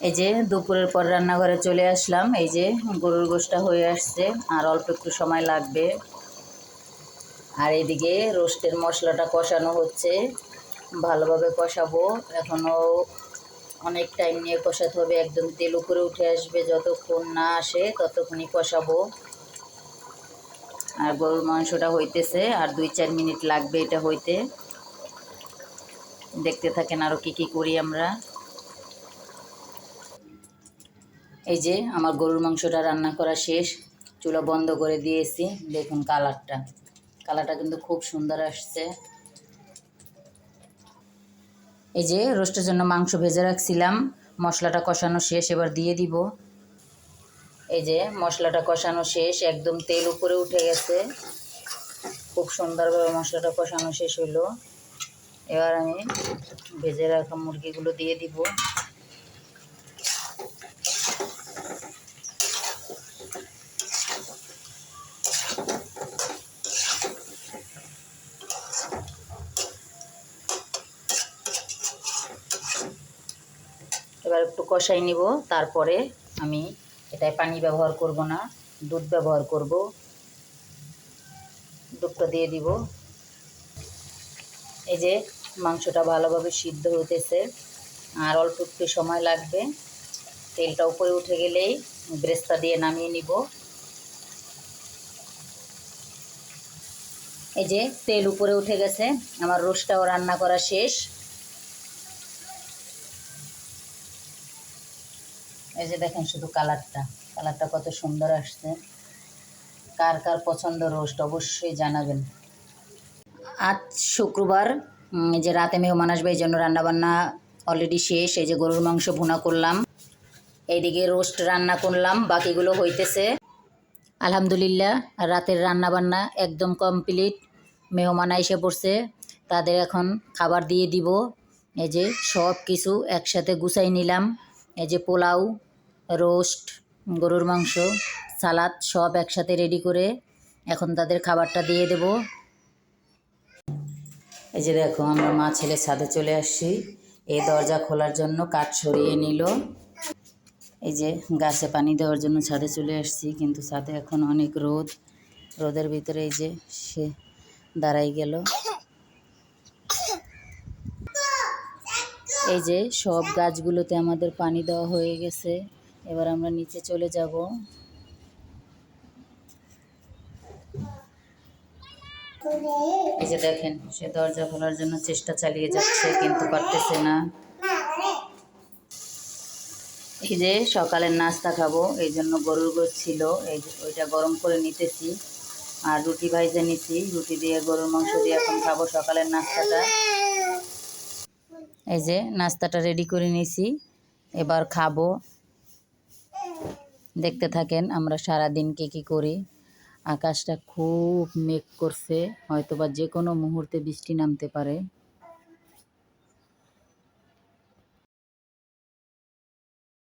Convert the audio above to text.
এই যে দুপুরের পর রান্নাঘরে চলে আসলাম। এই যে গরুর গোশটা হয়ে আসছে, আর অল্প একটু সময় লাগবে। আর এদিকে রোস্টের মশলাটা কষানো হচ্ছে। ভালোভাবে কষাবো। এখনও অনেক টাইম নিয়ে কষাতে হবে। একদম তেল উপরে উঠে আসবে। যতক্ষণ না আসে, ততক্ষণই কষাবো। আর গরুর মাংসটা হইতেছে, আর দুই চার মিনিট লাগবে এটা হইতে। দেখতে থাকেন আরও কী কী করি আমরা। এই যে আমার গরুর মাংসটা রান্না করা শেষ। চুলা বন্ধ করে দিয়েছি। দেখুন কালারটা। কালারটা কিন্তু খুব সুন্দর আসছে। এই যে রোস্টের জন্য মাংস ভেজে রাখছিলাম। মশলাটা কষানো শেষ, এবার দিয়ে দিব। এই যে মশলাটা কষানো শেষ, একদম তেল উপরে উঠে গেছে। খুব সুন্দরভাবে মশলাটা কষানো শেষ হলো। এবার আমি ভেজে রাখা মুরগিগুলো দিয়ে দিব। এবার একটু কষাই নিব। তারপরে আমি এটায় পানি ব্যবহার করব না, দুধ ব্যবহার করব। দুধটা দিয়ে দিব। এই যে মাংসটা ভালোভাবে সিদ্ধ হতেছে আর অল্প একটু সময় লাগবে। তেলটা উপরে উঠে গেলেই ব্রেস্তা দিয়ে নামিয়ে নিব। এই যে তেল উপরে উঠে গেছে, আমার রোস্টটাও রান্না করা শেষ। এই যে দেখেন শুধু কালারটা কালারটা কত সুন্দর আসছে। কার কার পছন্দ রোস্ট অবশ্যই জানাবেন। আজ শুক্রবার যে রাতে মেহমান আসবে, এই জন্য রান্নাবান্না অলরেডি শেষ, এই যে গরুর মাংস ভুনা করলাম। এইদিকে রোস্ট রান্না করলাম, বাকিগুলো হইতেছে। আলহামদুলিল্লাহ, রাতের রান্নাবান্না একদম কমপ্লিট মেহমান এসে পড়ছে, তাদের এখন খাবার দিয়ে দিব। এই যে সব কিছু একসাথে গুছাই নিলাম। এই যে পোলাও, রোস্ট, গরুর মাংস, সালাদ সব একসাথে রেডি করে এখন তাদের খাবারটা দিয়ে দেব। এই যে দেখো, আমরা মা ছেলে ছাদে চলে আসছি। এই দরজা খোলার জন্য কাঠ সরিয়ে নিল। এই যে গাছে পানি দেওয়ার জন্য ছাদে চলে আসছি, কিন্তু ছাদে এখন অনেক রোদ। রোদের ভিতরে এই যে সে দাঁড়াই গেল। এই যে সব গাছগুলোতে আমাদের পানি দেওয়া হয়ে গেছে। এবার আমরা নিচে চলে যাব। এই যে দেখেন, সে দরজা খোলার জন্য চেষ্টা চালিয়ে যাচ্ছে, কিন্তু পারতেছে না। এই যে সকালের নাস্তা খাব, এই জন্য গরুর গোশ ছিল। এই ওইটা গরম করে নিতেছি। আর রুটি ভাইজে নিছি। রুটি দিয়ে গরুর মাংস দিয়ে এখন খাব সকালের নাস্তাটা। এই যে নাস্তাটা রেডি করে নিয়েছি। এবার খাব। দেখতে থাকেন আমরা সারা দিন কে কী করি। আকাশটা খুব মেঘ করছে, হয়তোবা যে কোনো মুহূর্তে বৃষ্টি নামতে পারে।